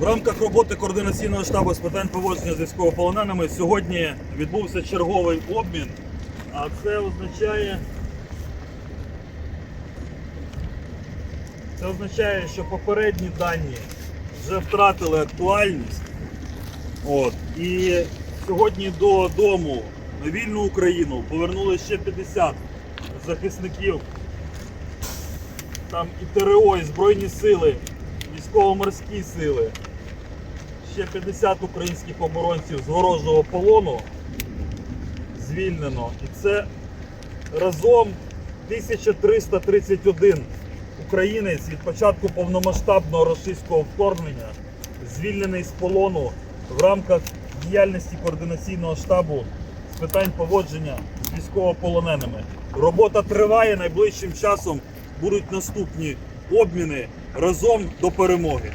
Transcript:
В рамках роботи координаційного штабу з питань поводження з військовополоненими сьогодні відбувся черговий обмін, а це означає. Це означає, що попередні дані вже втратили актуальність. От. І сьогодні додому на вільну Україну повернули ще 50 захисників. Там і ТРО, і Збройні сили, військово-морські сили. Ще 50 українських оборонців з ворожого полону звільнено. І це разом 1331 українець від початку повномасштабного російського вторгнення, звільнений з полону в рамках діяльності координаційного штабу з питань поводження з військовополоненими. Робота триває найближчим часом. Будуть наступні обміни разом до перемоги.